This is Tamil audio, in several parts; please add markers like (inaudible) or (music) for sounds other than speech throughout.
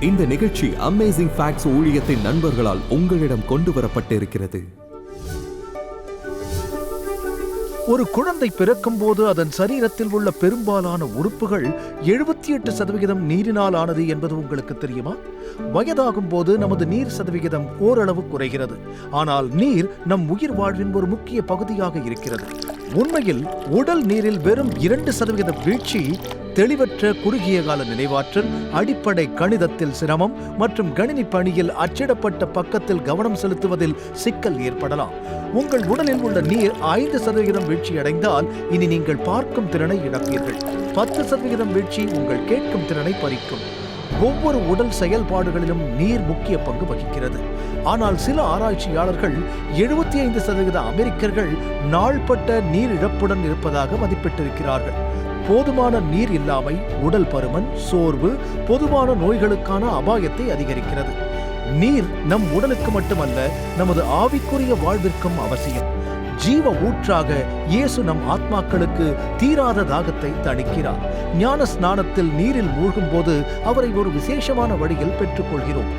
இந்த நிகழ்ச்சி அமேசிங் ஃபேக்ட்ஸ் ஊழியத்தின் நண்பர்களால் உங்களிடம் கொண்டு வரப்பட்டிருக்கிறது. ஒரு குழந்தை பிறக்கும் போது அதன் சரீரத்தில் உள்ள பெரும்பாலான உறுப்புகள் எழுபத்தி எட்டு சதவிகிதம் நீரினால் ஆனது என்பது உங்களுக்கு தெரியுமா? வயதாகும் போது நமது நீர் சதவிகிதம் ஓரளவு குறைகிறது. ஆனால் நீர் நம் உயிர் வாழ்வின் ஒரு முக்கிய பகுதியாக இருக்கிறது. உண்மையில் உடல் நீரில் வெறும் இரண்டு சதவிகித வீழ்ச்சி தெளிவற்ற குறுகிய கால நினைவாற்றல் அடிப்படை கணிதத்தில் சிரமம் மற்றும் கணினி பணியில் அச்சிடப்பட்ட பக்கத்தில் கவனம் செலுத்துவதில் சிக்கல் ஏற்படலாம். உங்கள் உடலில் உள்ள நீர் ஐந்து சதவிகிதம் வீழ்ச்சியடைந்தால் இனி நீங்கள் பார்க்கும் திறனை இழப்பீர்கள். பத்து சதவிகிதம் வீழ்ச்சி உங்கள் கேட்கும் திறனை பறிக்கும். ஒவ்வொரு உடல் செயல்பாடுகளிலும் நீர் முக்கிய பங்கு வகிக்கிறது. ஆனால் சில ஆராய்ச்சியாளர்கள் எழுபத்தி ஐந்து சதவீத அமெரிக்கர்கள் நாள்பட்ட நீர் இழப்புடன் இருப்பதாக மதிப்பிட்டிருக்கிறார்கள். போதுமான நீர் இல்லாமை உடல் பருமன் சோர்வு பொதுவான நோய்களுக்கான அபாயத்தை அதிகரிக்கிறது. நீர் நம் உடலுக்கு மட்டுமல்ல நமது ஆவிக்குரிய வாழ்விற்கும் அவசியம். ஜீவ ஊற்றாக இயேசு நம் ஆத்மாக்களுக்கு தீராத தாகத்தை தணிக்கிறார். ஞான ஸ்நானத்தில் நீரில் மூழ்கும் போது அவரை ஒரு விசேஷமான வழியில் பெற்றுக்கொள்கிறோம்.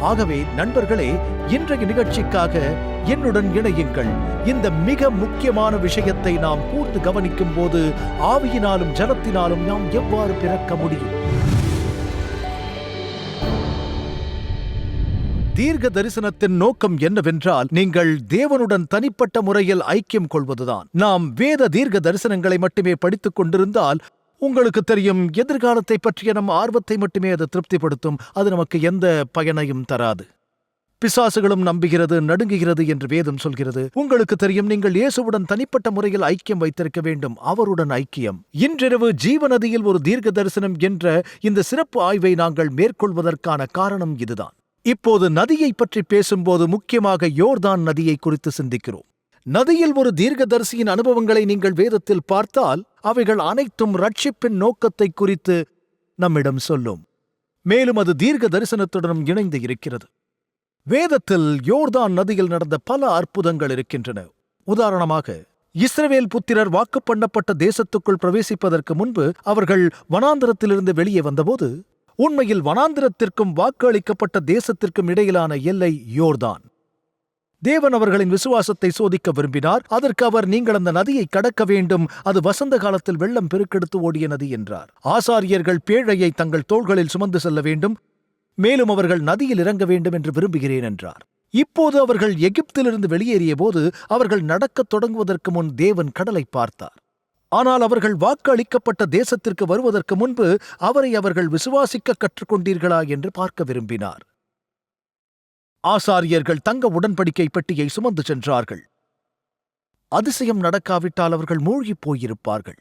ஆகவே நண்பர்களே இன்றைய நிகழ்ச்சிக்காக என்னுடன் இணையுங்கள். இந்த மிக முக்கியமான விஷயத்தை நாம் கூர்ந்து கவனிக்கும் போது ஆவியினாலும் ஜலத்தினாலும் நாம் எவ்வாறு பிறக்க முடியும்? தீர்க்க தரிசனத்தின் நோக்கம் என்னவென்றால் நீங்கள் தேவனுடன் தனிப்பட்ட முறையில் ஐக்கியம் கொள்வதுதான். நாம் வேத தீர்க்க தரிசனங்களை மட்டுமே படித்துக் கொண்டிருந்தால் உங்களுக்கு தெரியும் எதிர்காலத்தை பற்றிய நம் ஆர்வத்தை மட்டுமே அது திருப்திப்படுத்தும். அது நமக்கு எந்த பயனையும் தராது. பிசாசுகளும் நம்புகிறது நடுங்குகிறது என்று வேதம் சொல்கிறது. உங்களுக்கு தெரியும் நீங்கள் இயேசுவுடன் தனிப்பட்ட முறையில் ஐக்கியம் வைத்திருக்க வேண்டும். அவருடன் ஐக்கியம். இன்றிரவு ஜீவநதியில் ஒரு தீர்க்க தரிசனம் என்ற இந்த சிறப்பு ஆய்வை நாங்கள் மேற்கொள்வதற்கான காரணம் இதுதான். இப்போது நதியை பற்றி பேசும்போது முக்கியமாக யோர்தான் நதியை குறித்து சிந்திக்கிறோம். நதியில் ஒரு தீர்க்கதரிசியின் அனுபவங்களை நீங்கள் வேதத்தில் பார்த்தால் அவைகள் அனைத்தும் ரட்சிப்பின் நோக்கத்தை குறித்து நம்மிடம் சொல்லும். மேலும் அது தீர்க்க தரிசனத்துடனும் இணைந்து இருக்கிறது. வேதத்தில் யோர்தான் நதியில் நடந்த பல அற்புதங்கள் இருக்கின்றன. உதாரணமாக இஸ்ரவேல் புத்திரர் வாக்கு பண்ணப்பட்ட தேசத்துக்குள் பிரவேசிப்பதற்கு முன்பு அவர்கள் வனாந்திரத்திலிருந்து வெளியே வந்தபோது உண்மையில் வனாந்திரத்திற்கும் வாக்கு அளிக்கப்பட்ட தேசத்திற்கும் இடையிலான எல்லை யோர்தான். தேவன் அவர்களின் விசுவாசத்தை சோதிக்க விரும்பினார். அதற்கு அவர் நீங்கள் அந்த நதியை கடக்க வேண்டும். அது வசந்த காலத்தில் வெள்ளம் பெருக்கெடுத்து ஓடிய நதி என்றார். ஆசாரியர்கள் பேழையை தங்கள் தோள்களில் சுமந்து செல்ல வேண்டும். மேலும் அவர்கள் நதியில் இறங்க வேண்டும் என்று விரும்புகிறேன் என்றார். இப்போது அவர்கள் எகிப்திலிருந்து வெளியேறிய போது அவர்கள் நடக்கத் தொடங்குவதற்கு முன் தேவன் கடலை பார்த்தார். ஆனால் அவர்கள் வாக்கு அளிக்கப்பட்ட தேசத்திற்கு வருவதற்கு முன்பு அவரை அவர்கள் விசுவாசிக்க கற்றுக்கொண்டீர்களா என்று பார்க்க விரும்பினார். ஆசாரியர்கள் தங்க உடன்படிக்கை பெட்டியை சுமந்து சென்றார்கள். அதிசயம் நடக்காவிட்டால் அவர்கள் மூழ்கிப் போயிருப்பார்கள்.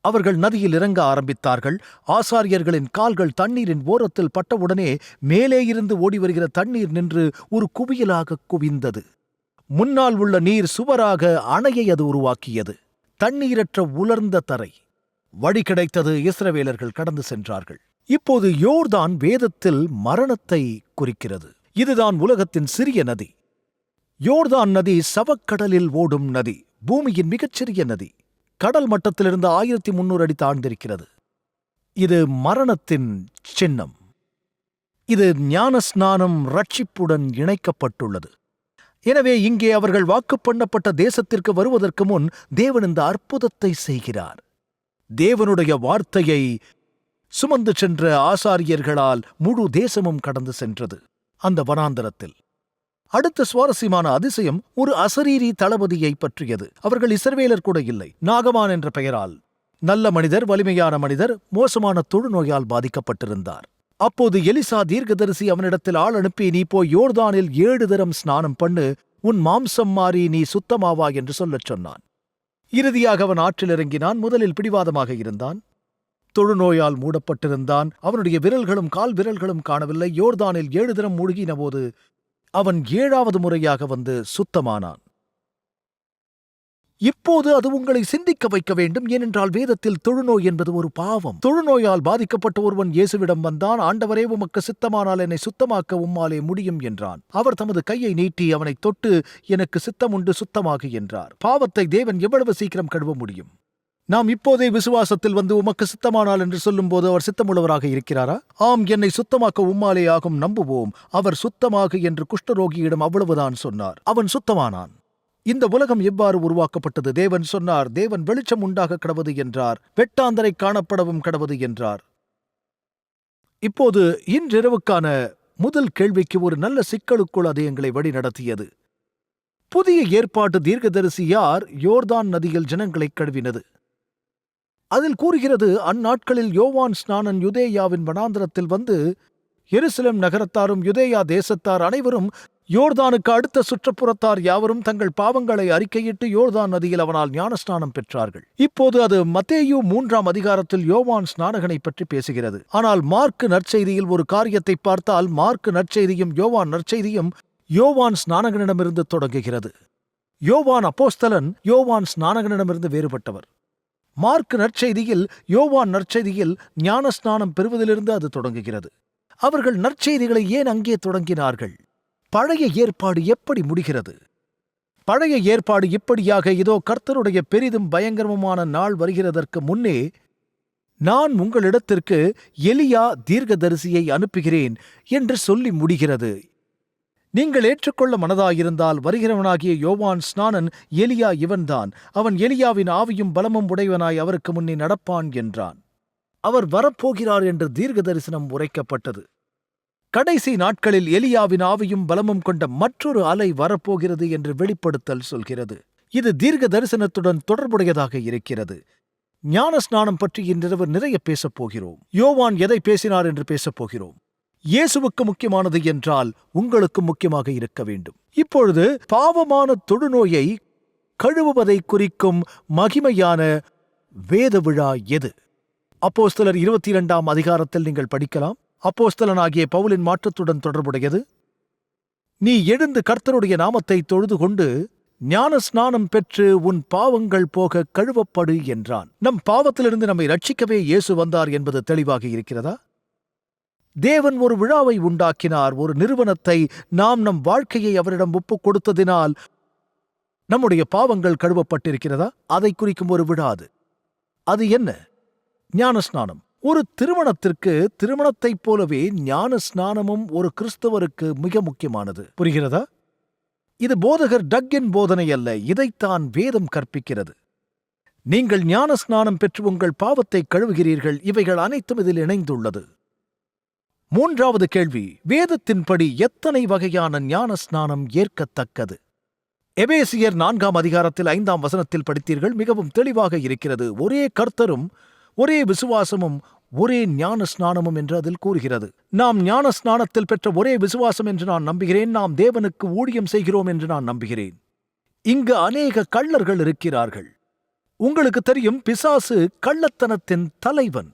அவர்கள் நதியில் இறங்க ஆரம்பித்தார்கள். ஆசாரியர்களின் கால்கள் தண்ணீரின் ஓரத்தில் பட்டவுடனே மேலே இருந்து ஓடி வருகிற தண்ணீர் நின்று ஒரு குவியலாக குவிந்தது. முன்னால் உள்ள நீர் சுவராக அணையை அது உருவாக்கியது. தண்ணீரற்ற உலர்ந்த தரை. வழி கிடைத்தது இஸ்ரவேலர்கள் கடந்து சென்றார்கள். இப்போது யோர்தான் வேதத்தில் மரணத்தை குறிக்கிறது. இதுதான் உலகத்தின் சிறிய நதி. யோர்தான் நதி சவக்கடலில் ஓடும் நதி பூமியின் மிகச்சிறிய நதி. கடல் மட்டத்திலிருந்து ஆயிரத்தி முன்னூறு அடி தாழ்ந்திருக்கிறது. இது மரணத்தின் சின்னம். இது ஞான ஸ்நானம் ரட்சிப்புடன் இணைக்கப்பட்டுள்ளது. எனவே இங்கே அவர்கள் வாக்கு பண்ணப்பட்ட தேசத்திற்கு வருவதற்கு முன் தேவன் இந்த அற்புதத்தை செய்கிறார். தேவனுடைய வார்த்தையை சுமந்து சென்ற ஆசாரியர்களால் முழு தேசமும் கடந்து சென்றது. அந்த வனாந்தரத்தில். அடுத்த சுவாரஸ்யமான அதிசயம் ஒரு அசரீரி தளபதியை பற்றியது. அவர்கள் இசர்வேலர் கூட இல்லை. நாகமான் என்ற பெயரால். நல்ல மனிதர் வலிமையான மனிதர் மோசமான தொழுநோயால் பாதிக்கப்பட்டிருந்தார். அப்போது எலிசா தீர்க்கதரிசி அவனிடத்தில் ஆள் அனுப்பி நீ போய் யோர்தானில் ஏழு தரம் ஸ்நானம் பண்ணு. உன் மாம்சம் மாறி நீ சுத்தமாவா? என்று சொல்லச் சொன்னான். இறுதியாக அவன் ஆற்றில் இறங்கினான். முதலில் பிடிவாதமாக இருந்தான். தொழுநோயால் மூடப்பட்டிருந்தான். அவனுடைய விரல்களும் கால் விரல்களும் காணவில்லை. யோர்தானில் ஏழு தினம் மூழ்கினபோது அவன் ஏழாவது முறையாக வந்து சுத்தமானான். இப்போது அது உங்களை சிந்திக்க வைக்க வேண்டும். ஏனென்றால் வேதத்தில் தொழுநோய் என்பது ஒரு பாவம். தொழுநோயால் பாதிக்கப்பட்ட ஒருவன் இயேசுவிடம் வந்தான். ஆண்டவரே உமக்கு சித்தமானால் என்னை சுத்தமாக்க உம்மாலே முடியும் என்றான். அவர் தமது கையை நீட்டி அவனை தொட்டு எனக்கு சித்தமுண்டு சுத்தமாகு என்றார். பாவத்தை தேவன் எவ்வளவு சீக்கிரம் கழுவ முடியும்? நாம் இப்போதே விசுவாசத்தில் வந்து உமக்கு சித்தமானால் என்று சொல்லும்போது அவர் சித்தமுள்ளவராக இருக்கிறாரா? ஆம் என்னை சுத்தமாக்க உம்மாலே ஆகும் நம்புவோம். அவர் சுத்தமாக என்று குஷ்டரோகியிடம் அவ்வளவுதான் சொன்னார். அவன் சுத்தமானான். இந்த உலகம் எவ்வாறு உருவாக்கப்பட்டது? தேவன் சொன்னார் தேவன் வெளிச்சம் உண்டாக கடவது என்றார். வெட்டாந்தரை காணப்படவும் கடவது என்றார். இப்போது இன்றிரவுக்கான முதல் கேள்விக்கு ஒரு நல்ல சிக்கலுக்குள் அது எங்களை வழிநடத்தியது. புதிய ஏற்பாட்டு தீர்க்கதரிசி யார்? யோர்தான் நதியில் ஜனங்களைக் கழுவினது. அதில் கூறுகிறது அந்நாட்களில் யோவான் ஸ்நானன் யுதேயாவின் வனாந்தரத்தில் வந்து எருசலேம் நகரத்தாரும் யுதேயா தேசத்தார் அனைவரும் யோர்தானுக்கு அடுத்த சுற்றுப்புறத்தார் யாவரும் தங்கள் பாவங்களை அறிக்கையிட்டு யோர்தான் நதியில் அவனால் ஞானஸ்நானம் பெற்றார்கள். இப்போது அது மத்தேயு மூன்றாம் அதிகாரத்தில் யோவான் ஸ்நானகனை பற்றி பேசுகிறது. ஆனால் மார்க்கு நற்செய்தியில் ஒரு காரியத்தை பார்த்தால் மார்க்கு நற்செய்தியும் யோவான் நற்செய்தியும் யோவான் ஸ்நானகனிடமிருந்து தொடங்குகிறது. யோவான் அப்போஸ்தலன் யோவான் ஸ்நானகனிடமிருந்து வேறுபட்டவர். மார்க் நற்செய்தியில் யோவான் நற்செய்தியில் ஞானஸ்நானம் பெறுவதிலிருந்து அது தொடங்குகிறது. அவர்கள் நற்செய்திகளை ஏன் அங்கே தொடங்கினார்கள்? பழைய ஏற்பாடு எப்படி முடிகிறது? பழைய ஏற்பாடு இப்படியாக இதோ கர்த்தருடைய பெரிதும் பயங்கரமுமான நாள் வருகிறதற்கு முன்னே நான் உங்களிடத்திற்கு எலியா தீர்க்கதரிசியை அனுப்புகிறேன் என்று சொல்லி முடிகிறது. நீங்கள் ஏற்றுக்கொள்ள மனதாயிருந்தால் வருகிறவனாகிய யோவான் ஸ்நானன் எலியா இவன்தான். அவன் எலியாவின் ஆவியும் பலமும் உடையவனாய் அவருக்கு முன்னே நடப்பான் என்றான். அவர் வரப்போகிறார் என்று தீர்க்க தரிசனம் உரைக்கப்பட்டது. கடைசி நாட்களில் எலியாவின் ஆவியும் பலமும் கொண்ட மற்றொரு அலை வரப்போகிறது என்று வெளிப்படுத்தல் சொல்கிறது. இது தீர்க்க தரிசனத்துடன் தொடர்புடையதாக இருக்கிறது. ஞான ஸ்நானம் பற்றி இன்றிரவு நிறைய பேசப் போகிறோம் யோவான் எதை பேசினார் என்று பேசப் போகிறோம் இயேசுவுக்கு முக்கியமானது என்றால் உங்களுக்கு முக்கியமாக இருக்க வேண்டும். இப்பொழுது பாவமான தொடுநோயை கழுவுவதை குறிக்கும் மகிமையான வேத விழா எது? அப்போஸ்தலர் இருபத்தி இரண்டாம் அதிகாரத்தில் நீங்கள் படிக்கலாம். அப்போஸ்தலனாகிய பவுலின் மாற்றத்துடன் தொடர்புடையது. நீ எழுந்து கர்த்தருடைய நாமத்தை தொழுது கொண்டு ஞான ஸ்நானம் பெற்று உன் பாவங்கள் போக கழுவப்படு என்றான். நம் பாவத்திலிருந்து நம்மை ரட்சிக்கவே இயேசு வந்தார் என்பது தெளிவாக இருக்கிறதா? தேவன் ஒரு விழாவை உண்டாக்கினார் ஒரு நிறுவனத்தை நாம் நம் வாழ்க்கையை அவரிடம் ஒப்புக் கொடுத்ததினால் நம்முடைய பாவங்கள் கழுவப்பட்டிருக்கிறதா? அதை குறிக்கும் ஒரு விழா அது. அது என்ன? ஞானஸ்நானம். ஒரு திருமணத்திற்கு திருமணத்தைப் போலவே ஞான ஸ்நானமும் ஒரு கிறிஸ்தவருக்கு மிக முக்கியமானது. புரிகிறதா? இது போதகர் டக்கின் போதனை அல்ல இதைத்தான் வேதம் கற்பிக்கிறது. நீங்கள் ஞான ஸ்நானம் பெற்று உங்கள் பாவத்தை கழுவுகிறீர்கள் இவைகள் அனைத்தும் இதில் இணைந்துள்ளது. மூன்றாவது கேள்வி வேதத்தின்படி எத்தனை வகையான ஞான ஸ்நானம் ஏற்கத்தக்கது? எபேசியர் நான்காம் அதிகாரத்தில் ஐந்தாம் வசனத்தில் படித்தீர்கள் மிகவும் தெளிவாக இருக்கிறது. ஒரே கர்த்தரும் ஒரே விசுவாசமும் ஒரே ஞான ஸ்நானமும் என்று அதில் கூறுகிறது. நாம் ஞான ஸ்நானத்தில் பெற்ற ஒரே விசுவாசம் என்று நான் நம்புகிறேன் நாம் தேவனுக்கு ஊழியம் செய்கிறோம் என்று நான் நம்புகிறேன். இங்கு அநேக கள்ளர்கள் இருக்கிறார்கள். உங்களுக்கு தெரியும் பிசாசு கள்ளத்தனத்தின் தலைவன்.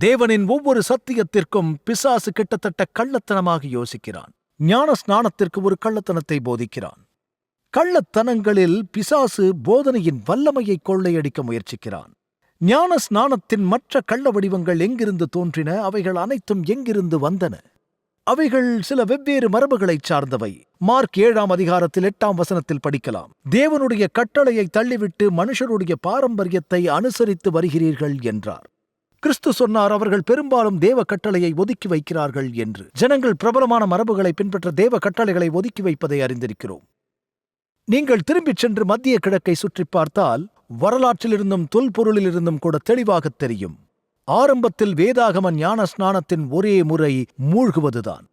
தேவனின் ஒவ்வொரு சத்தியத்திற்கும் பிசாசு கிட்டத்தட்ட கள்ளத்தனமாக யோசிக்கிறான். ஞான ஸ்நானத்திற்கு ஒரு கள்ளத்தனத்தை போதிக்கிறான். கள்ளத்தனங்களில் பிசாசு போதனையின் வல்லமையை கொள்ளையடிக்க முயற்சிக்கிறான். ஞான ஸ்நானத்தின் மற்ற கள்ள வடிவங்கள் எங்கிருந்து தோன்றின அவைகள் அனைத்தும் எங்கிருந்து வந்தன? அவைகள் சில வெவ்வேறு மரபுகளைச் சார்ந்தவை. மார்க் ஏழாம் அதிகாரத்தில் எட்டாம் வசனத்தில் படிக்கலாம். தேவனுடைய கட்டளையை தள்ளிவிட்டு மனுஷருடைய பாரம்பரியத்தை அனுசரித்து வருகிறீர்கள் என்றார். கிறிஸ்து சொன்னார் அவர்கள் பெரும்பாலும் தேவ கட்டளையை ஒதுக்கி வைக்கிறார்கள் என்று. ஜனங்கள் பிரபலமான மரபுகளை பின்பற்ற தேவ கட்டளைகளை ஒதுக்கி வைப்பதை அறிந்திருக்கிறோம். நீங்கள் திரும்பிச் சென்று மத்திய கிழக்கை சுற்றி பார்த்தால் வரலாற்றிலிருந்தும் தொல்பொருளிலிருந்தும் கூட தெளிவாகத் தெரியும். ஆரம்பத்தில் வேதாகம ஞான ஸ்நானத்தின் ஒரே முறை மூழ்குவதுதான்.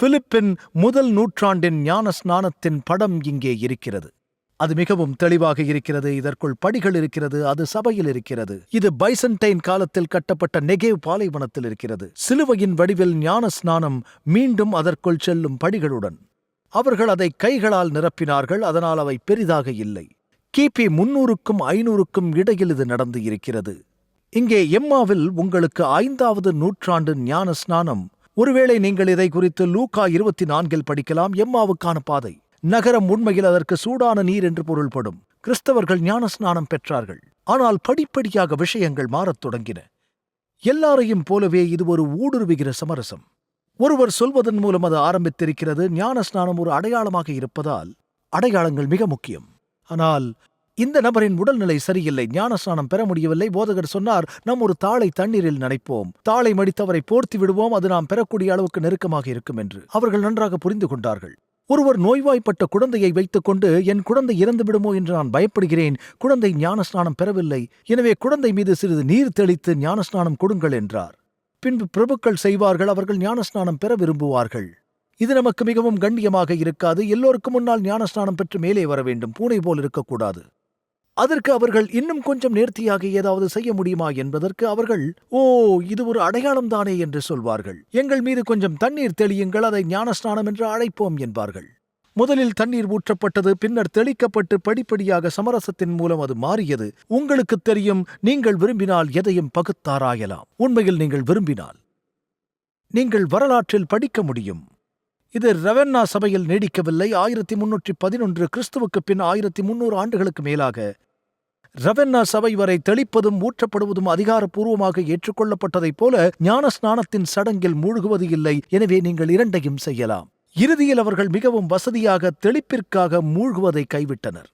பிலிப்பின் முதல் நூற்றாண்டின் ஞான ஸ்நானத்தின் படம் இங்கே இருக்கிறது. அது மிகவும் தெளிவாக இருக்கிறது. இதற்குள் படிகள் இருக்கிறது. அது சபையில் இருக்கிறது. இது பைசன்டைன் காலத்தில் கட்டப்பட்ட நெகேவ் பாலைவனத்தில் இருக்கிறது. சிலுவையின் வடிவில் ஞான ஸ்நானம் மீண்டும் அதற்குள் செல்லும் படிகளுடன் அவர்கள் அதை கைகளால் நிரப்பினார்கள். அதனால் அவை பெரிதாக இல்லை. கிபி முன்னூறுக்கும் ஐநூறுக்கும் இடையில் இது நடந்து இருக்கிறது. இங்கே எம்மாவில் உங்களுக்கு ஐந்தாவது நூற்றாண்டு ஞான ஸ்நானம். ஒருவேளை நீங்கள் இதை குறித்து லூகா இருபத்தி நான்கில் படிக்கலாம். எம்மாவுக்கான பாதை. நகரம் உண்மையில் அதற்கு சூடான நீர் என்று பொருள்படும். கிறிஸ்தவர்கள் ஞானஸ்நானம் பெற்றார்கள். ஆனால் படிப்படியாக விஷயங்கள் மாறத் தொடங்கின. எல்லாரையும் போலவே இது ஒரு ஊடுருவுகிற சமரசம். ஒருவர் சொல்வதன் மூலம் அது ஆரம்பித்திருக்கிறது. ஞானஸ்நானம் ஒரு அடையாளமாக இருப்பதால் அடையாளங்கள் மிக முக்கியம். ஆனால் இந்த நபரின் உடல்நிலை சரியில்லை. ஞானஸ்நானம் பெற முடியவில்லை. போதகர் சொன்னார் நம் ஒரு தாளை தண்ணீரில் நனைப்போம். தாளை மடித்தவரை போர்த்தி விடுவோம். அது நாம் பெறக்கூடிய அளவுக்கு நெருக்கமாக இருக்கும் என்று. அவர்கள் நன்றாக புரிந்து கொண்டார்கள். ஒருவர் நோய்வாய்ப்பட்ட குழந்தையை வைத்துக்கொண்டு என் குழந்தை இறந்து விடுமோ என்று நான் பயப்படுகிறேன். குழந்தை ஞானஸ்நானம் பெறவில்லை. எனவே குழந்தை மீது சிறிது நீர் தெளித்து ஞானஸ்நானம் கொடுங்கள் என்றார். பின்பு பிரபுக்கள் செய்வார்கள் அவர்கள் ஞானஸ்நானம் பெற விரும்புவார்கள். இது நமக்கு மிகவும் கண்ணியமாக இருக்காது. எல்லோருக்கும் முன்னால் ஞானஸ்நானம் பெற்று மேலே வர வேண்டும். பூனை போல் இருக்கக்கூடாது. அதற்கு அவர்கள் இன்னும் கொஞ்சம் நேர்த்தியாக ஏதாவது செய்ய முடியுமா என்பதற்கு அவர்கள் ஓ இது ஒரு அடையாளம் தானே என்று சொல்வார்கள். எங்கள் மீது கொஞ்சம் தண்ணீர் தெளியுங்கள் அதை ஞானஸ்நானம் என்று அழைப்போம் என்பார்கள். முதலில் தண்ணீர் ஊற்றப்பட்டது பின்னர் தெளிக்கப்பட்டு படிப்படியாக சமரசத்தின் மூலம் அது மாறியது. உங்களுக்கு தெரியும் நீங்கள் விரும்பினால் எதையும் பகுத்தாராயலாம். உண்மையில் நீங்கள் விரும்பினால் நீங்கள் வரலாற்றில் படிக்க முடியும். இது ரெவென்னா சபையில் நீடிக்கவில்லை. ஆயிரத்தி முன்னூற்றி பதினொன்று கிறிஸ்துவுக்கு பின் ஆயிரத்தி முன்னூறு ஆண்டுகளுக்கு மேலாக ரவென்னா சபை வரை தெளிப்பதும் ஊற்றப்படுவதும் அதிகாரப்பூர்வமாக ஏற்றுக்கொள்ளப்பட்டதைப் போல ஞான ஸ்நானத்தின் சடங்கில் மூழ்குவது இல்லை. எனவே நீங்கள் இரண்டையும் செய்யலாம். இறுதியில் அவர்கள் மிகவும் வசதியாக தெளிப்பிற்காக மூழ்குவதை கைவிட்டனர்.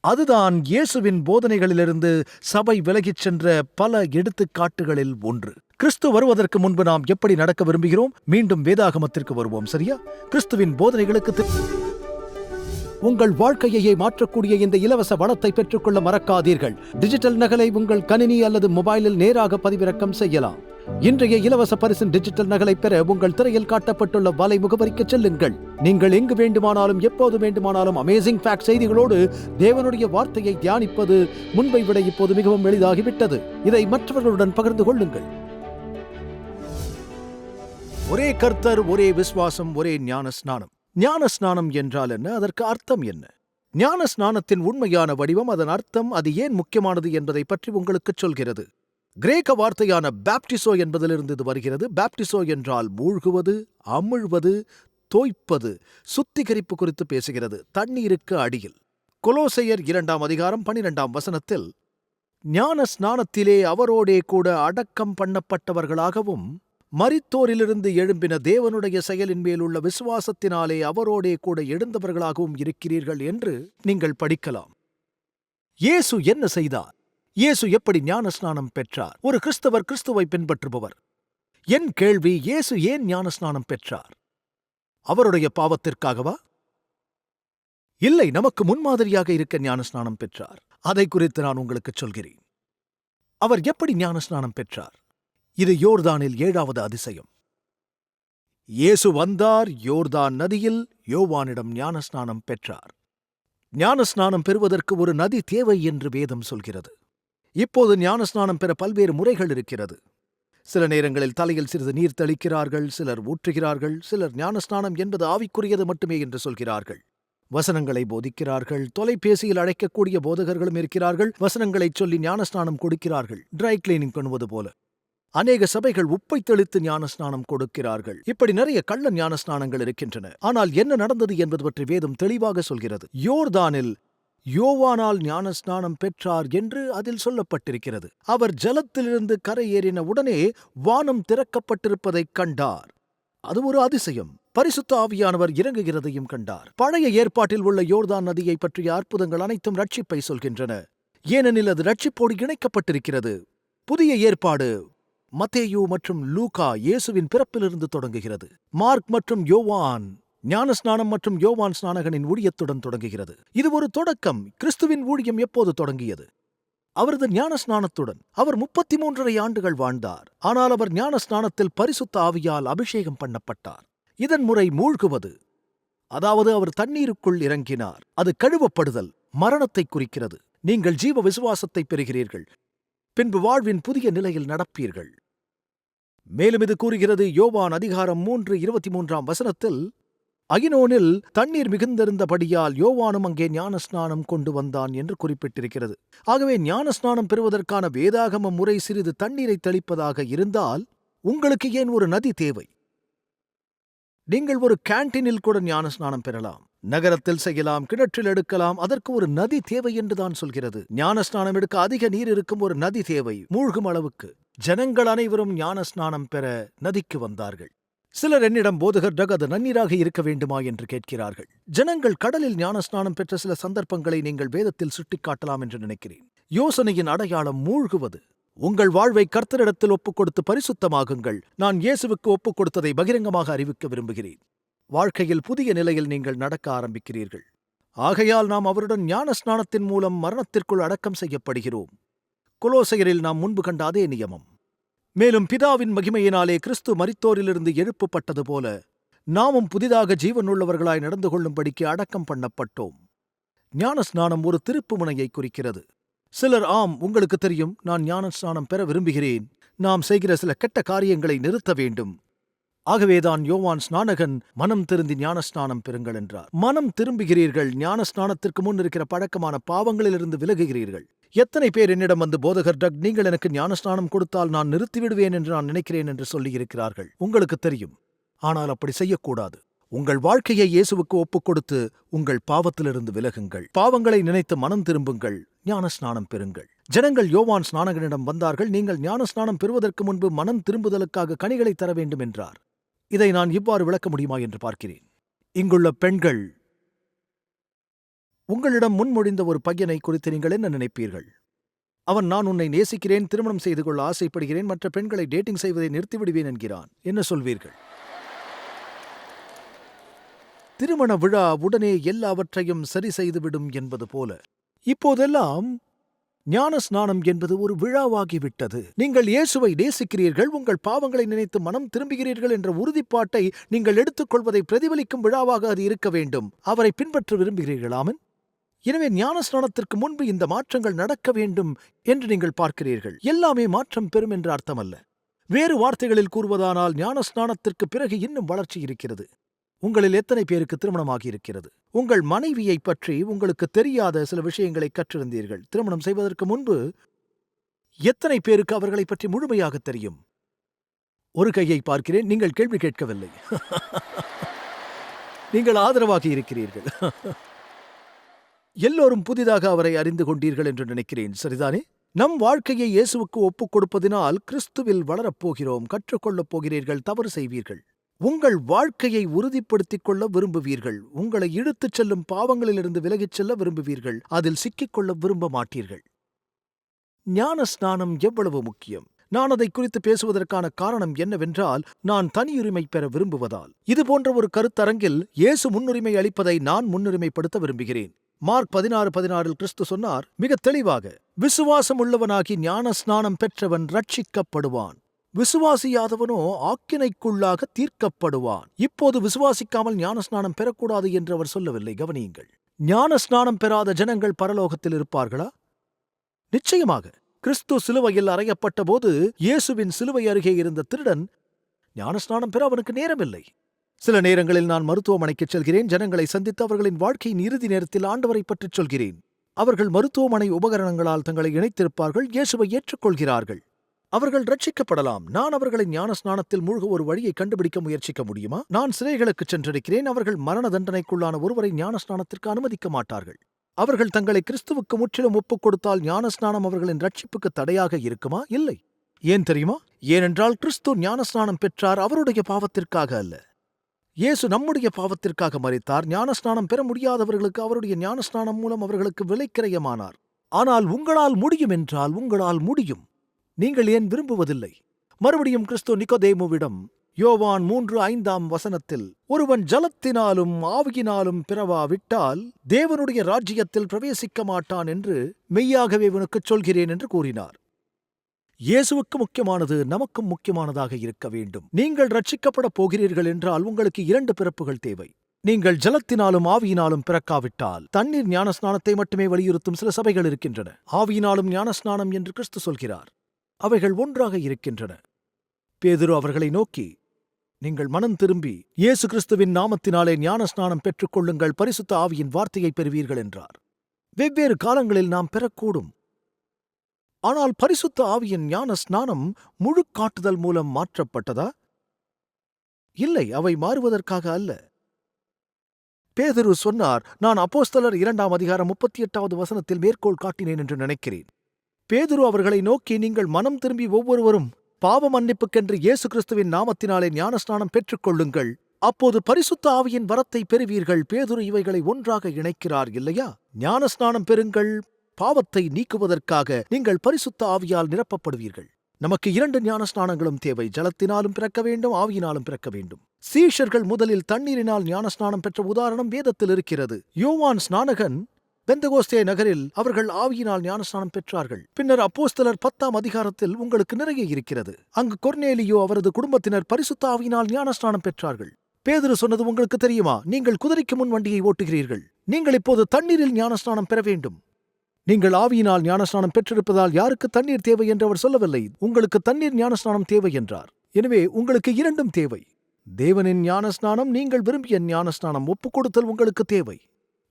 அதுதான் இயேசுவின் போதனைகளிலிருந்து சபை விலகிச் சென்ற பல எடுத்துக்காட்டுகளில் ஒன்று. கிறிஸ்து வருவதற்கு முன்பு நாம் எப்படி நடக்க விரும்புகிறோம்? மீண்டும் வேதாகமத்திற்கு வருவோம் சரியா? கிறிஸ்துவின் போதனைகளுக்கு உங்கள் வாழ்க்கையையே மாற்றக்கூடிய இந்த இலவச வளத்தை பெற்றுக்கொள்ள மறக்காதீர்கள். டிஜிட்டல் நகலை உங்கள் கணினி அல்லது மொபைலில் நேராக பதிவிறக்கம் செய்யலாம். இன்றைய இலவச பரிசின் டிஜிட்டல் நகலை பெற உங்கள் திரையில் காட்டப்பட்டுள்ள வலை முகவரிக்கு செல்லுங்கள். நீங்கள் எங்கு வேண்டுமானாலும் எப்போது வேண்டுமானாலும் அமேசிங் ஃபேக்ட் செய்திகளோடு தேவனுடைய வார்த்தையை தியானிப்பது முன்பை விட இப்போது மிகவும் எளிதாகிவிட்டது. இதை மற்றவர்களுடன் பகிர்ந்து கொள்ளுங்கள். ஒரே கர்த்தர் ஒரே விசுவாசம் ஒரே ஞான ஸ்நானம் ஞான ஸ்நானம் என்றால் என்ன? அதற்கு அர்த்தம் என்ன? ஞான ஸ்நானத்தின் உண்மையான வடிவம் அதன் அர்த்தம் அது ஏன் முக்கியமானது என்பதை பற்றி உங்களுக்குச் சொல்கிறது. கிரேக்க வார்த்தையான பேப்டிசோ என்பதிலிருந்து இது வருகிறது. பேப்டிசோ என்றால் மூழ்குவது அமிழ்வது தோய்ப்பது சுத்திகரிப்பு குறித்து பேசுகிறது. தண்ணீருக்கு அடியில். கொலோசையர் இரண்டாம் அதிகாரம் பனிரெண்டாம் வசனத்தில் ஞான ஸ்நானத்திலே அவரோடே கூட அடக்கம் பண்ணப்பட்டவர்களாகவும் மரித்தோரிலிருந்து எழும்பின தேவனுடைய செயலின் மேலுள்ள விசுவாசத்தினாலே அவரோடே கூட எழுந்தவர்களாகவும் இருக்கிறீர்கள் என்று நீங்கள் படிக்கலாம். இயேசு என்ன செய்தார்? இயேசு எப்படி ஞானஸ்நானம் பெற்றார்? ஒரு கிறிஸ்தவர் கிறிஸ்துவை பின்பற்றுபவர். என் கேள்வி இயேசு ஏன் ஞானஸ்நானம் பெற்றார்? அவருடைய பாவத்திற்காகவா? இல்லை நமக்கு முன்மாதிரியாக இருக்க ஞானஸ்நானம் பெற்றார். அதை குறித்து நான் உங்களுக்கு சொல்கிறேன். அவர் எப்படி ஞானஸ்நானம் பெற்றார்? இது யோர்தானில் ஏழாவது அதிசயம். இயேசு வந்தார் யோர்தான் நதியில் யோவானிடம் ஞானஸ்நானம் பெற்றார். ஞானஸ்நானம் பெறுவதற்கு ஒரு நதி தேவை என்று வேதம் சொல்கிறது. இப்போது ஞானஸ்நானம் பெற பல்வேறு முறைகள் இருக்கிறது. சில நேரங்களில் தலையில் சிறிது நீர் தெளிக்கிறார்கள் சிலர் ஊற்றுகிறார்கள் சிலர் ஞானஸ்நானம் என்பது ஆவிக்குரியது மட்டுமே என்று சொல்கிறார்கள். வசனங்களை போதிக்கிறார்கள் தொலைபேசியில் அழைக்கக்கூடிய போதகர்களும் இருக்கிறார்கள் வசனங்களைச் சொல்லி ஞானஸ்நானம் கொடுக்கிறார்கள் ட்ரை கிளீனிங் பண்ணுவது போல. அநேக சபைகள் உப்பை தெளித்து ஞானஸ்நானம் கொடுக்கிறார்கள். இப்படி நிறைய கள்ள ஞானஸ்நானங்கள் இருக்கின்றன. ஆனால் என்ன நடந்தது என்பது பற்றி வேதம் தெளிவாக சொல்கிறது. யோர்தானில் யோவானால் ஞானஸ்நானம் பெற்றார் என்று அதில் சொல்லப்பட்டிருக்கிறது. அவர் ஜலத்திலிருந்து கரையேறின உடனே வானம் திறக்கப்பட்டிருப்பதைக் கண்டார். அது ஒரு அதிசயம். பரிசுத்த ஆவியானவர் இறங்குகிறதையும் கண்டார். பழைய ஏற்பாட்டில் உள்ள யோர்தான் நதியை பற்றிய அற்புதங்கள் அனைத்தும் ரட்சிப்பை சொல்கின்றன. ஏனெனில் அது ரட்சிப்போடு இணைக்கப்பட்டிருக்கிறது. புதிய ஏற்பாடு மத்தேயு மற்றும் லூகா இயேசுவின் பிறப்பிலிருந்து தொடங்குகிறது. மார்க் மற்றும் யோவான் ஞானஸ்நானம் மற்றும் யோவான் ஸ்நானகனின் ஊழியத்துடன் தொடங்குகிறது. இது ஒரு தொடக்கம். கிறிஸ்துவின் ஊழியம் எப்போது தொடங்கியது? அவரது ஞானஸ்நானத்துடன். அவர் முப்பத்தி மூன்றரை ஆண்டுகள் வாழ்ந்தார். ஆனால் அவர் ஞானஸ்நானத்தில் பரிசுத்த ஆவியால் அபிஷேகம் பண்ணப்பட்டார். இதன் முறை மூழ்குவது. அதாவது அவர் தண்ணீருக்குள் இறங்கினார். அது கழுவப்படுதல் மரணத்தை குறிக்கிறது. நீங்கள் ஜீவ விசுவாசத்தை பெறுகிறீர்கள். பின்பு வாழ்வின் புதிய நிலையில் நடப்பீர்கள். மேலும் இது கூறுகிறது யோவான் அதிகாரம் மூன்று இருபத்தி மூன்றாம் வசனத்தில் அகினோனில் தண்ணீர் மிகுந்திருந்தபடியால் யோவானும் அங்கே ஞானஸ்நானம் கொண்டு வந்தான் என்று குறிப்பிட்டிருக்கிறது. ஆகவே ஞானஸ்நானம் பெறுவதற்கான வேதாகம முறை சிறிது தண்ணீரை தெளிப்பதாக இருந்தால் உங்களுக்கு ஏன் ஒரு நதி தேவை? நீங்கள் ஒரு கேண்டீனில் கூட ஞான ஸ்நானம் பெறலாம். நகரத்தில் செய்யலாம் கிணற்றில் எடுக்கலாம் அதற்கு ஒரு நதி தேவை என்றுதான் சொல்கிறது. ஞானஸ்நானம் எடுக்க அதிக நீர் இருக்கும் ஒரு நதி தேவை மூழ்கும் அளவுக்கு. ஜனங்கள் அனைவரும் ஞானஸ்நானம் பெற நதிக்கு வந்தார்கள். சிலர் என்னிடம் போதகர் டக் அது நன்னீராக இருக்க வேண்டுமா? என்று கேட்கிறார்கள். ஜனங்கள் கடலில் ஞானஸ்நானம் பெற்ற சில சந்தர்ப்பங்களை நீங்கள் வேதத்தில் சுட்டிக்காட்டலாம் என்று நினைக்கிறேன். யோசனையின் அடையாளம் மூழ்குவது. உங்கள் வாழ்வை கர்த்தரிடத்தில் ஒப்புக் கொடுத்து பரிசுத்தமாகுங்கள். நான் இயேசுவுக்கு ஒப்புக் கொடுத்ததை பகிரங்கமாக அறிவிக்க விரும்புகிறேன். வாழ்க்கையில் புதிய நிலையில் நீங்கள் நடக்க ஆரம்பிக்கிறீர்கள். ஆகையால் நாம் அவருடன் ஞான ஸ்நானத்தின் மூலம் மரணத்திற்குள் அடக்கம் செய்யப்படுகிறோம். கொலோசையரில் நாம் முன்பு கண்ட அதே நியமம். மேலும் பிதாவின் மகிமையினாலே கிறிஸ்து மரித்தோரிலிருந்து எழுப்பப்பட்டது போல நாமும் புதிதாக ஜீவனுள்ளவர்களாய் நடந்து கொள்ளும்படிக்கு அடக்கம் பண்ணப்பட்டோம். ஞான ஸ்நானம் ஒரு திருப்பு முனையை குறிக்கிறது. சிலர் ஆம் உங்களுக்கு தெரியும் நான் ஞான ஸ்நானம் பெற விரும்புகிறேன். நாம் செய்கிற சில கெட்ட காரியங்களை நிறுத்த வேண்டும். ஆகவேதான் யோவான் ஸ்நானகன் மனம் திருந்தி ஞானஸ்நானம் பெறுங்கள் என்றார். மனம் திரும்புகிறீர்கள் ஞான ஸ்நானத்திற்கு முன் இருக்கிற பழக்கமான பாவங்களிலிருந்து விலகுகிறீர்கள். எத்தனை பேர் என்னிடம் வந்து போதகர் டக் நீங்கள் எனக்கு ஞானஸ்நானம் கொடுத்தால் நான் நிறுத்திவிடுவேன் என்று நான் நினைக்கிறேன் என்று சொல்லியிருக்கிறார்கள் உங்களுக்கு தெரியும். ஆனால் அப்படி செய்யக்கூடாது. உங்கள் வாழ்க்கையை இயேசுவுக்கு ஒப்புக் கொடுத்து உங்கள் பாவத்திலிருந்து விலகுங்கள். பாவங்களை நினைத்து மனம் திரும்புங்கள். ஞான ஸ்நானம் பெறுங்கள். ஜனங்கள் யோவான் ஸ்நானகனிடம் வந்தார்கள். நீங்கள் ஞான ஸ்நானம் பெறுவதற்கு முன்பு மனம் திரும்புதலுக்காக கனிகளை தர வேண்டும் என்றார். இதை நான் இவ்வாறு விளக்க முடியுமா என்று பார்க்கிறேன். இங்குள்ள பெண்கள் உங்களிடம் முன்மொழிந்த ஒரு பையனை குறித்து நீங்கள் என்ன நினைப்பீர்கள்? அவன் நான் உன்னை நேசிக்கிறேன் திருமணம் செய்து கொள்ள ஆசைப்படுகிறேன் மற்ற பெண்களை டேட்டிங் செய்வதை நிறுத்திவிடுவேன் என்கிறான். என்ன சொல்வீர்கள்? திருமண விழா உடனே எல்லாவற்றையும் சரி செய்துவிடும் என்பது போல. இப்போதெல்லாம் ஞான ஸ்நானம் என்பது ஒரு விழாவாகிவிட்டது. நீங்கள் இயேசுவை நேசிக்கிறீர்கள் உங்கள் பாவங்களை நினைத்து மனம் திரும்புகிறீர்கள் என்ற உறுதிப்பாட்டை நீங்கள் எடுத்துக்கொள்வதை பிரதிபலிக்கும் விழாவாக அது இருக்க வேண்டும். அவரை பின்பற்ற விரும்புகிறீர்களாமன் எனவே ஞான ஸ்நானத்திற்கு முன்பு இந்த மாற்றங்கள் நடக்க வேண்டும் என்று நீங்கள் பார்க்கிறீர்கள். எல்லாமே மாற்றம் பெறும் என்று அர்த்தமல்ல. வேறு வார்த்தைகளில் கூறுவதானால் ஞானஸ்நானத்திற்கு பிறகு இன்னும் வளர்ச்சி இருக்கிறது. உங்களில் எத்தனை பேருக்கு திருமணமாகி இருக்கிறது? உங்கள் மனைவியை பற்றி உங்களுக்கு தெரியாத சில விஷயங்களை கற்றிருந்தீர்கள். திருமணம் செய்வதற்கு முன்பு எத்தனை பேருக்கு அவர்களை பற்றி முழுமையாக தெரியும்? ஒரு கையை பார்க்கிறேன். நீங்கள் கேள்வி கேட்கவில்லை. (laughs) நீங்கள் ஆதரவாக இருக்கிறீர்கள். (laughs) எல்லோரும் புதிதாக அவரை அறிந்து கொண்டீர்கள் என்று நினைக்கிறேன் சரிதானே? நம் வாழ்க்கையை இயேசுவுக்கு ஒப்புக் கொடுப்பதினால் கிறிஸ்துவில் வளரப்போகிறோம் கற்றுக்கொள்ளப் போகிறீர்கள் தவறு செய்வீர்கள். உங்கள் வாழ்க்கையை உறுதிப்படுத்திக் கொள்ள விரும்புவீர்கள். உங்களை இழுத்துச் செல்லும் பாவங்களிலிருந்து விலகிச் செல்ல விரும்புவீர்கள். அதில் சிக்கிக்கொள்ள விரும்ப மாட்டீர்கள். ஞான ஸ்நானம் எவ்வளவு முக்கியம்? நான் அதை குறித்து பேசுவதற்கான காரணம் என்னவென்றால் நான் தனியுரிமை பெற விரும்புவதால். இதுபோன்ற ஒரு கருத்தரங்கில் இயேசு முன்னுரிமை அளிப்பதை நான் முன்னுரிமைப்படுத்த விரும்புகிறேன். மார்க் பதினாறு பதினாறில் கிறிஸ்து சொன்னார் மிக தெளிவாக விசுவாசம் உள்ளவனாகி ஞான ஸ்நானம் பெற்றவன் ரட்சிக்கப்படுவான். விசுவாசியாதவனோ ஆக்கினைக்குள்ளாக தீர்க்கப்படுவான். இப்போது விசுவாசிக்காமல் ஞானஸ்நானம் பெறக்கூடாது என்று அவர் சொல்லவில்லை. கவனியுங்கள். ஞானஸ்நானம் பெறாத ஜனங்கள் பரலோகத்தில் இருப்பார்களா? நிச்சயமாக. கிறிஸ்து சிலுவையில் அறையப்பட்ட போது இயேசுவின் சிலுவை அருகே இருந்த திருடன் ஞானஸ்நானம் பெற அவனுக்கு நேரமில்லை. சில நேரங்களில் நான் மருத்துவமனைக்குச் செல்கிறேன். ஜனங்களை சந்தித்து அவர்களின் வாழ்க்கையின் இறுதி நேரத்தில் ஆண்டவரை பற்றிச் சொல்கிறேன். அவர்கள் மருத்துவமனை உபகரணங்களால் தங்களை இணைத்திருப்பார்கள். இயேசுவை ஏற்றுக்கொள்கிறார்கள். அவர்கள் ரட்சிக்கப்படலாம் நான் அவர்களை ஞான ஸ்நானத்தில் மூழ்க ஒரு வழியை கண்டுபிடிக்க முயற்சிக்க முடியுமா? நான் சிறைகளுக்கு சென்றிருக்கிறேன். அவர்கள் மரண தண்டனைக்குள்ளான ஒருவரை ஞான ஸ்நானத்திற்கு அனுமதிக்க மாட்டார்கள். அவர்கள் தங்களை கிறிஸ்துவுக்கு முற்றிலும் ஒப்புக் கொடுத்தால் ஞான ஸ்நானம் அவர்களின் ரட்சிப்புக்கு தடையாக இருக்குமா? இல்லை. ஏன் தெரியுமா? ஏனென்றால் கிறிஸ்து ஞான ஸ்நானம் பெற்றார். அவருடைய பாவத்திற்காக அல்ல. இயேசு நம்முடைய பாவத்திற்காக மறித்தார் ஞானஸ்நானம் பெற முடியாதவர்களுக்கு அவருடைய ஞானஸ்நானம் மூலம் அவர்களுக்கு விலைக்கிரயமானார். ஆனால் உங்களால் முடியும் என்றால் உங்களால் முடியும். நீங்கள் ஏன் விரும்புவதில்லை? மறுபடியும் கிறிஸ்து நிக்கோதேமுவிடம் யோவான் மூன்று ஐந்தாம் வசனத்தில் ஒருவன் ஜலத்தினாலும் ஆவியினாலும் பிறவாவிட்டால் தேவனுடைய ராஜ்யத்தில் பிரவேசிக்க மாட்டான் என்று மெய்யாகவே உனக்குச் சொல்கிறேன் என்று கூறினார். இயேசுவுக்கு முக்கியமானது நமக்கும் முக்கியமானதாக இருக்க வேண்டும். நீங்கள் ரட்சிக்கப்படப் போகிறீர்கள் என்றால் உங்களுக்கு இரண்டு பிறப்புகள் தேவை. நீங்கள் ஜலத்தினாலும் ஆவியினாலும் பிறக்காவிட்டால் தண்ணீர் ஞானஸ்நானத்தை மட்டுமே வலியுறுத்தும் சில சபைகள் இருக்கின்றன. ஆவியினாலும் ஞானஸ்நானம் என்று கிறிஸ்து சொல்கிறார். அவைகள் ஒன்றாக இருக்கின்றன. பேதுரு அவர்களை நோக்கி நீங்கள் மனம் திரும்பி இயேசு கிறிஸ்துவின் நாமத்தினாலே ஞானஸ்நானம் பெற்றுக்கொள்ளுங்கள் பரிசுத்த ஆவியின் வார்த்தையை பெறுவீர்கள் என்றார். வெவ்வேறு காலங்களில் நாம் பெறக்கூடும் ஆனால் பரிசுத்த ஆவியின் ஞான ஸ்நானம் முழு காட்டுதல் மூலம் மாற்றப்பட்டதா? இல்லை அவை மாறுவதற்காக அல்ல. பேதுரு சொன்னார் நான் அப்போஸ்தலர் இரண்டாம் அதிகாரம் முப்பத்தி எட்டாவது வசனத்தில் மேற்கோள் காட்டினேன் என்று நினைக்கிறேன். பேதுரு அவர்களை நோக்கி நீங்கள் மனம் திரும்பி ஒவ்வொருவரும் பாவ மன்னிப்புக்கென்று இயேசு கிறிஸ்துவின் நாமத்தினாலே ஞானஸ்நானம் பெற்றுக்கொள்ளுங்கள். அப்போது பரிசுத்த ஆவியின் வரத்தை பெறுவீர்கள். பேதுரு இவைகளை ஒன்றாக இணைக்கிறார் இல்லையா? ஞானஸ்நானம் பெறுங்கள். பாவத்தை நீக்குவதற்காக நீங்கள் பரிசுத்த ஆவியால் நிரப்பப்படுவீர்கள். நமக்கு இரண்டு ஞானஸ்நானங்களும் தேவை. ஜலத்தினாலும் பிறக்க வேண்டும் ஆவியினாலும் பிறக்க வேண்டும். சீஷர்கள் முதலில் தண்ணீரினால் ஞானஸ்நானம் பெற்ற உதாரணம் வேதத்தில் இருக்கிறது. யோவான் ஸ்நானகன் பெந்தகோஸ்தே நகரில் அவர்கள் ஆவியினால் ஞானஸ்நானம் பெற்றார்கள். பின்னர் அப்போஸ்தலர் பத்தாம் அதிகாரத்தில் உங்களுக்கு நிறைய இருக்கிறது. அங்கு கொர்னேலியோ அவரது குடும்பத்தினர் பரிசுத்த ஆவியினால் ஞானஸ்நானம் பெற்றார்கள். பேதுரு சொன்னது உங்களுக்கு தெரியுமா? நீங்கள் குதிரைக்கு முன் வண்டியை ஓட்டுகிறீர்கள். நீங்கள் இப்போது தண்ணீரில் ஞானஸ்நானம் பெற வேண்டும். நீங்கள் ஆவியினால் ஞானஸ்நானம் பெற்றிருப்பதால் யாருக்கு தண்ணீர் தேவை என்று அவர் சொல்லவில்லை. உங்களுக்கு தண்ணீர் ஞானஸ்நானம் தேவை என்றார். எனவே உங்களுக்கு இரண்டும் தேவை. தேவனின் ஞானஸ்நானம் நீங்கள் விரும்பிய ஞானஸ்நானம் ஒப்புக்கொடுத்தல் உங்களுக்கு தேவை.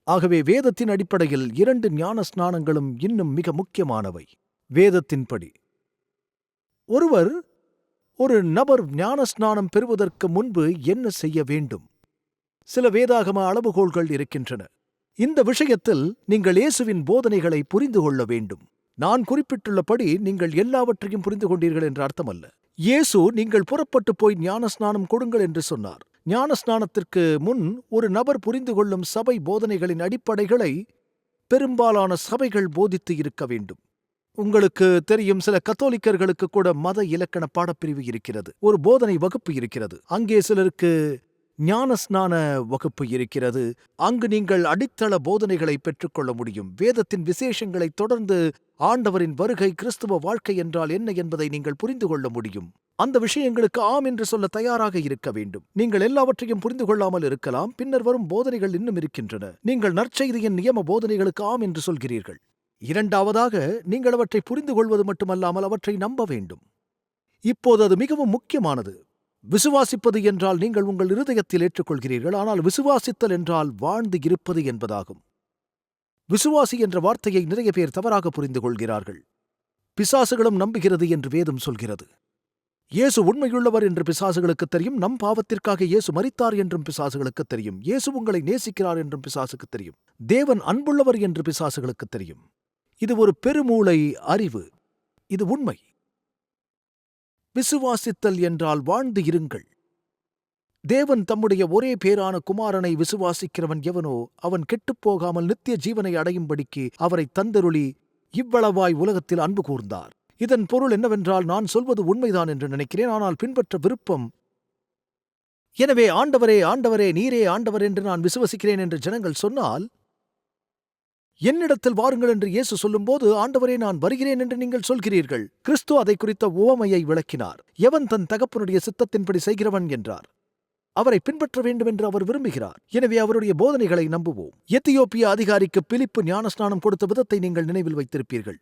ஆகவே வேதத்தின் அடிப்படையில் இரண்டு ஞானஸ்நானங்களும் இன்னும் மிக முக்கியமானவை. வேதத்தின்படி ஒருவர் ஒரு நபர் ஞானஸ்நானம் பெறுவதற்கு முன்பு என்ன செய்ய வேண்டும்? சில வேதாகம அளவுகோல்கள் இருக்கின்றன. இந்த விஷயத்தில் நீங்கள் இயேசுவின் போதனைகளை புரிந்து கொள்ள வேண்டும். நான் குறிப்பிட்டுள்ளபடி நீங்கள் எல்லாவற்றையும் புரிந்து கொண்டீர்கள் என்ற அர்த்தமல்ல. இயேசு நீங்கள் புறப்பட்டு போய் ஞானஸ்நானம் கொடுங்கள் என்று சொன்னார். ஞானஸ்நானத்திற்கு முன் ஒரு நபர் புரிந்து கொள்ளும் சபை போதனைகளின் அடிப்படைகளை பெரும்பாலான சபைகள் போதித்து இருக்க வேண்டும். உங்களுக்கு தெரியும் சில கத்தோலிக்கர்களுக்கு கூட மத இலக்கண பாடப்பிரிவு இருக்கிறது. ஒரு போதனை வகுப்பு இருக்கிறது. அங்கே சிலருக்கு ஞானஸ்நான வகுப்பு இருக்கிறது. அங்கு நீங்கள் அடித்தள போதனைகளை பெற்றுக்கொள்ள முடியும். வேதத்தின் விசேஷங்களை தொடர்ந்து ஆண்டவரின் வருகை கிறிஸ்துவ வாழ்க்கை என்றால் என்ன என்பதை நீங்கள் புரிந்து கொள்ள முடியும். அந்த விஷயங்களுக்கு ஆம் என்று சொல்ல தயாராக இருக்க வேண்டும். நீங்கள் எல்லாவற்றையும் புரிந்து கொள்ளாமல் இருக்கலாம். பின்னர் வரும் போதனைகள் இன்னும் இருக்கின்றன. நீங்கள் நற்செய்தியின் நியம போதனைகளுக்கு ஆம் என்று சொல்கிறீர்கள். இரண்டாவதாக நீங்கள் அவற்றை புரிந்து கொள்வது மட்டுமல்லாமல் அவற்றை நம்ப வேண்டும். இப்போது அது மிகவும் முக்கியமானது. விசுவாசிப்பது என்றால் நீங்கள் உங்கள் இருதயத்தில் ஏற்றுக்கொள்கிறீர்கள் ஆனால் விசுவாசித்தல் என்றால் வாழ்ந்து இருப்பது என்பதாகும். விசுவாசி என்ற வார்த்தையை நிறைய பேர் தவறாக புரிந்து கொள்கிறார்கள். பிசாசுகளும் நம்புகிறது என்று வேதம் சொல்கிறது. இயேசு உண்மையுள்ளவர் என்று பிசாசுகளுக்கு தெரியும் நம் பாவத்திற்காக இயேசு மறித்தார் என்றும் பிசாசுகளுக்கு தெரியும். இயேசு உங்களை நேசிக்கிறார் என்றும் பிசாசுக்கு தெரியும். தேவன் அன்புள்ளவர் என்று பிசாசுகளுக்கு தெரியும். இது ஒரு பெருமூளை அறிவு. இது உண்மை. விசுவாசித்தல் என்றால் வாழ்ந்து இருங்கள். தேவன் தம்முடைய ஒரே பேரான குமாரனை விசுவாசிக்கிறவன் எவனோ அவன் கெட்டுப்போகாமல் நித்திய ஜீவனை அடையும்படிக்கு அவரை தந்தருளி இவ்வளவாய் உலகத்தில் அன்பு கூர்ந்தார். இதன் பொருள் என்னவென்றால் நான் சொல்வது உண்மைதான் என்று நினைக்கிறேன் ஆனால் பின்பற்ற விருப்பம். எனவே ஆண்டவரே ஆண்டவரே நீரே ஆண்டவர் என்று நான் விசுவசிக்கிறேன் என்று ஜனங்கள் சொன்னால் என்னிடத்தில் வாருங்கள் என்று இயேசு சொல்லும்போது ஆண்டவரே நான் வருகிறேன் என்று நீங்கள் சொல்கிறீர்கள். கிறிஸ்து அதை குறித்த உவமையை விளக்கினார். எவன் தன் தகப்பனுடைய சித்தத்தின்படி செய்கிறவன்? என்றார். அவரை பின்பற்ற வேண்டும் என்று அவர் விரும்புகிறார். எனவே அவருடைய போதனைகளை நம்புவோம். எத்தியோப்பிய அதிகாரிக்கு பிலிப்பு ஞானஸ்நானம் கொடுத்த விதத்தை நீங்கள் நினைவில் வைத்திருப்பீர்கள்.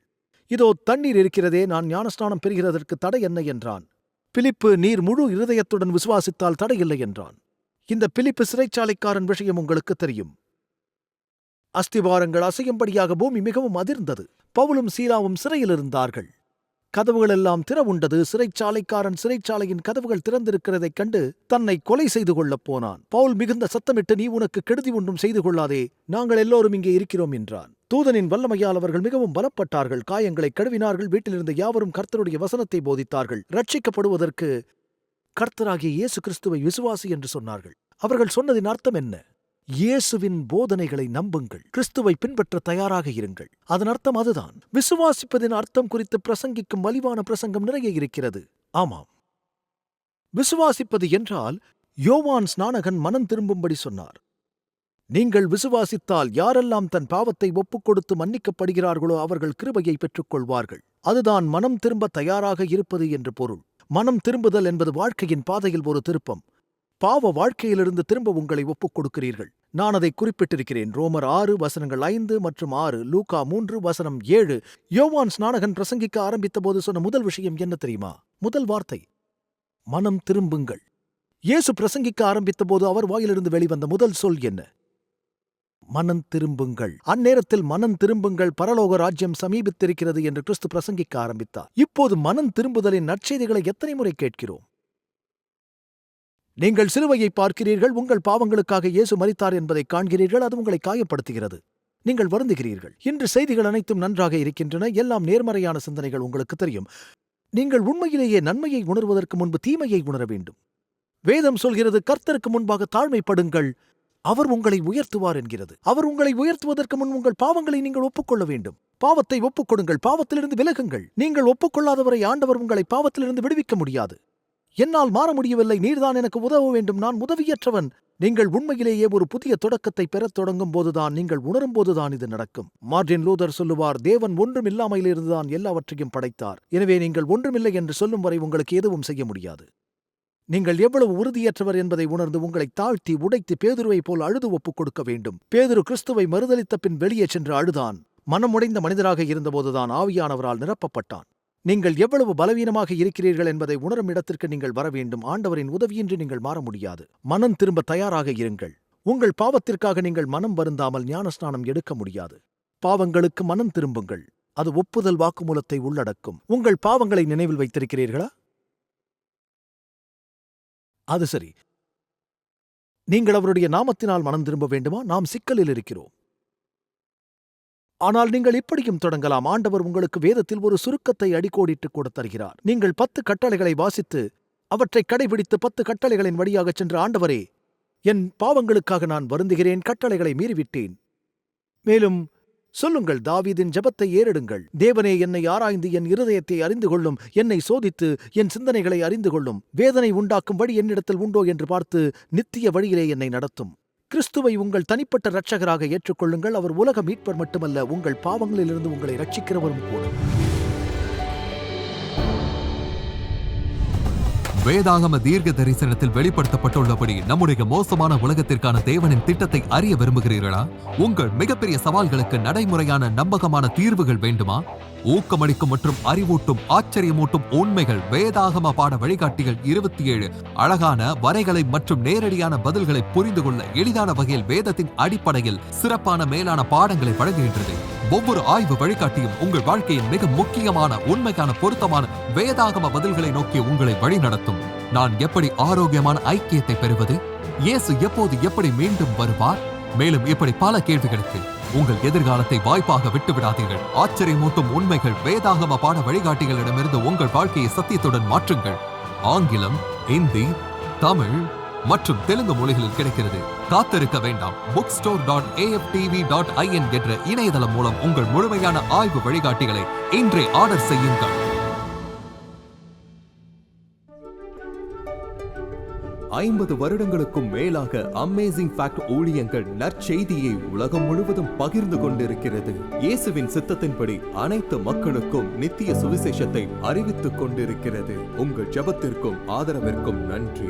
இதோ தண்ணீர் இருக்கிறதே நான் ஞானஸ்நானம் பெறுகிறதற்கு தடை என்ன? என்றான். பிலிப்பு நீர் முழு இருதயத்துடன் விசுவாசித்தால் தடையில்லை என்றான். இந்த பிலிப்பு சிறைச்சாலைக்காரன் விஷயம் உங்களுக்கு தெரியும். அஸ்திவாரங்கள் அசையும்படியாக பூமி மிகவும் அதிர்ந்தது. பவுலும் சீலாவும் சிறையில் இருந்தார்கள். கதவுகள் எல்லாம் திறவுண்டது. சிறைச்சாலைக்காரன் சிறைச்சாலையின் கதவுகள் திறந்திருக்கிறதைக் கண்டு தன்னை கொலை செய்து கொள்ளப் போனான். பவுல் மிகுந்த சத்தமிட்டு நீ உனக்கு கெடுதி ஒன்றும் செய்து கொள்ளாதே. நாங்கள் எல்லோரும் இங்கே இருக்கிறோம் என்றான். தூதனின் வல்லமையால் அவர்கள் மிகவும் பலப்பட்டார்கள். காயங்களை கழுவினார்கள். வீட்டிலிருந்த யாவரும் கர்த்தருடைய வசனத்தை போதித்தார்கள். ரட்சிக்கப்படுவதற்கு கர்த்தராகிய இயேசு கிறிஸ்துவை விசுவாசி என்று சொன்னார்கள். அவர்கள் சொன்னதின் அர்த்தம் என்ன? இயேசுவின் போதனைகளை நம்புங்கள். கிறிஸ்துவை பின்பற்ற தயாராக இருங்கள். அதன் அர்த்தம் அதுதான். விசுவாசிப்பதின் அர்த்தம் குறித்து பிரசங்கிக்கும் வலிவான பிரசங்கம் நிறைய இருக்கிறது. ஆமாம். விசுவாசிப்பது என்றால் யோவான் ஸ்நானகன் மனம் திரும்பும்படி சொன்னார். நீங்கள் விசுவாசித்தால் யாரெல்லாம் தன் பாவத்தை ஒப்புக்கொடுத்து மன்னிக்கப்படுகிறார்களோ அவர்கள் கிருபையை பெற்றுக்கொள்வார்கள். அதுதான் மனம் திரும்ப தயாராக இருப்பது என்று பொருள். மனம் திரும்புதல் என்பது வாழ்க்கையின் பாதையில் ஒரு திருப்பம். பாவ வாழ்க்கையிலிருந்து திரும்ப உங்களை ஒப்புக் கொடுக்கிறீர்கள். நான் அதை குறிப்பிட்டிருக்கிறேன். ரோமர் ஆறு வசனங்கள் ஐந்து மற்றும் ஆறு லூகா மூன்று வசனம் ஏழு. யோவான் ஸ்நானகன் பிரசங்கிக்க ஆரம்பித்த போது சொன்ன முதல் விஷயம் என்ன தெரியுமா? முதல் வார்த்தை மனம் திரும்புங்கள். இயேசு பிரசங்கிக்க ஆரம்பித்த போது அவர் வாயிலிருந்து வெளிவந்த முதல் சொல் என்ன? மனம் திரும்புங்கள். அந்நேரத்தில் மனம் திரும்புங்கள். பரலோக ராஜ்யம் சமீபித்திருக்கிறது என்று கிறிஸ்து பிரசங்கிக்க ஆரம்பித்தார். இப்போது மனம் திரும்புதலின் நற்செய்திகளை எத்தனை முறை கேட்கிறோம்? நீங்கள் சிலுவையை பார்க்கிறீர்கள் உங்கள் பாவங்களுக்காக இயேசு மறித்தார் என்பதை காண்கிறீர்கள் அது உங்களை காயப்படுத்துகிறது. நீங்கள் வருந்துகிறீர்கள். இன்று செய்திகள் அனைத்தும் நன்றாக இருக்கின்றன எல்லாம் நேர்மறையான சிந்தனைகள் உங்களுக்கு தெரியும். நீங்கள் உண்மையிலேயே நன்மையை உணர்வதற்கு முன்பு தீமையை உணர வேண்டும். வேதம் சொல்கிறது கர்த்தருக்கு முன்பாக தாழ்மைப்படுங்கள் அவர் உங்களை உயர்த்துவார் என்கிறது. அவர் உங்களை உயர்த்துவதற்கு முன் உங்கள் பாவங்களை நீங்கள் ஒப்புக்கொள்ள வேண்டும். பாவத்தை ஒப்புக்கொடுங்கள் பாவத்திலிருந்து விலகுங்கள். நீங்கள் ஒப்புக்கொள்ளாதவரை ஆண்டவர் உங்களை பாவத்திலிருந்து விடுவிக்க முடியாது. என்னால் மாற முடியவில்லை நீர்தான் எனக்கு உதவ வேண்டும் நான் உதவியற்றவன். நீங்கள் உண்மையிலேயே ஒரு புதிய தொடக்கத்தை பெறத் தொடங்கும் போதுதான் நீங்கள் உணரும் போதுதான் இது நடக்கும். மார்டின் லூதர் சொல்லுவார் தேவன் ஒன்றும் இல்லாமையிலிருந்துதான் எல்லாவற்றையும் படைத்தார். எனவே நீங்கள் ஒன்றுமில்லை என்று சொல்லும் வரை உங்களுக்கு எதுவும் செய்ய முடியாது. நீங்கள் எவ்வளவு உறுதியற்றவர் என்பதை உணர்ந்து உங்களை தாழ்த்தி உடைத்து பேதுருவை போல் அழுது ஒப்புக் கொடுக்க வேண்டும். பேதுரு கிறிஸ்துவை மறுதலித்த பின் வெளியே சென்று அழுதான். மனமுடைந்த மனிதராக இருந்தபோதுதான் ஆவியானவரால் நிரப்பப்பட்டான். நீங்கள் எவ்வளவு பலவீனமாக இருக்கிறீர்கள் என்பதை உணரும் இடத்திற்கு நீங்கள் வர வேண்டும். ஆண்டவரின் உதவியின்றி நீங்கள் மாற முடியாது. மனம் திரும்ப தயாராக இருங்கள். உங்கள் பாவத்திற்காக நீங்கள் மனம் வருந்தாமல் ஞானஸ்நானம் எடுக்க முடியாது. பாவங்களுக்கு மனம் திரும்புங்கள். அது ஒப்புதல் வாக்குமூலத்தை உள்ளடக்கும். உங்கள் பாவங்களை நினைவில் வைத்திருக்கிறீர்களா? அது சரி. நீங்கள் அவருடைய நாமத்தினால் மனம் திரும்ப வேண்டுமா? நாம் சிக்கலில் இருக்கிறோம். ஆனால் நீங்கள் இப்படியும் தொடங்கலாம். ஆண்டவர் உங்களுக்கு வேதத்தில் ஒரு சுருக்கத்தை அடிக்கோடிட்டு கூட தருகிறார் நீங்கள் பத்து கட்டளைகளை வாசித்து அவற்றை கடைபிடித்து பத்து கட்டளைகளின் வழியாகச் சென்ற ஆண்டவரே என் பாவங்களுக்காக நான் வருந்துகிறேன். கட்டளைகளை மீறிவிட்டேன். மேலும் சொல்லுங்கள் தாவீதின் ஜெபத்தை ஏறிடுங்கள். தேவனே என்னை ஆராய்ந்து என் இருதயத்தை அறிந்து கொள்ளும் என்னை சோதித்து என் சிந்தனைகளை அறிந்து கொள்ளும் வேதனை உண்டாக்கும் வழி என்னிடத்தில் உண்டோ என்று பார்த்து நித்திய வழியிலே என்னை நடத்தும். கிறிஸ்துவை உங்கள் தனிப்பட்ட இரட்சகராக ஏற்றுக்கொள்ளுங்கள். அவர் உலக மீட்பர் மட்டுமல்ல உங்கள் பாவங்களிலிருந்து உங்களை ரட்சிக்கிறவரும் கூட. வேதாகம தீர்க்க தரிசனத்தில் வெளிப்படுத்தப்பட்டுள்ளபடி நம்முடைய மோசமான உலகத்திற்கான தேவனின் திட்டத்தை அறிய விரும்புகிறீர்களா? உங்கள் மிகப்பெரிய சவால்களுக்கு நடைமுறையான நம்பகமான தீர்வுகள் வேண்டுமா? ஊக்கமளிக்கும் மற்றும் அறிவூட்டும் ஆச்சரியமூட்டும் உண்மைகள் வேதாகம பாட வழிகாட்டிகள் இருபத்தி ஏழு அழகான வரைகளை மற்றும் நேரடியான பதில்களை புரிந்து கொள்ள எளிதான வகையில் வேதத்தின் அடிப்படையில் சிறப்பான மேலான பாடங்களை வழங்குகின்றது. ஒவ்வொரு ஆய்வு வழிகாட்டியும் உங்கள் வாழ்க்கையின் மிக முக்கியமான உண்மைக்கான பொருத்தமான வேதாகம பதில்களை நோக்கி உங்களை வழிநடத்தும் நான் எப்படி ஆரோக்கியமான ஐக்கியத்தை பெறுவது? இயேசு எப்போது எப்படி மீண்டும் வருவார்? மேலும் இப்படி பல கேள்விகளுக்கு உங்கள் எதிர்காலத்தை வாய்ப்பாக விட்டு விடாதீர்கள் ஆச்சரியமூட்டும் உண்மைகள் வேதாகம பாட வழிகாட்டிகளிடமிருந்து உங்கள் வாழ்க்கையை சத்தியத்துடன் மாற்றுங்கள். ஆங்கிலம் இந்தி தமிழ் மற்றும் தெலுங்கு மொழிகளில் கிடைக்கிறது. காத்திருக்க வேண்டாம். Book store dot AFTV dot IN என்ற இணையதளம் மூலம் உங்கள் முழுமையான ஆய்வு வழிகாட்டிகளை இன்றே ஆர்டர் செய்யுங்கள். ஐம்பது வருடங்களுக்கும் மேலாக அமேசிங் ஃபேக்ட் ஊழியங்கள் நற்செய்தியை உலகம் முழுவதும் பகிர்ந்து கொண்டிருக்கிறது. இயேசுவின் சித்தத்தின்படி அனைத்து மக்களுக்கும் நித்திய சுவிசேஷத்தை அறிவித்துக் கொண்டிருக்கிறது. உங்கள் ஜெபத்திற்கும் ஆதரவிற்கும் நன்றி.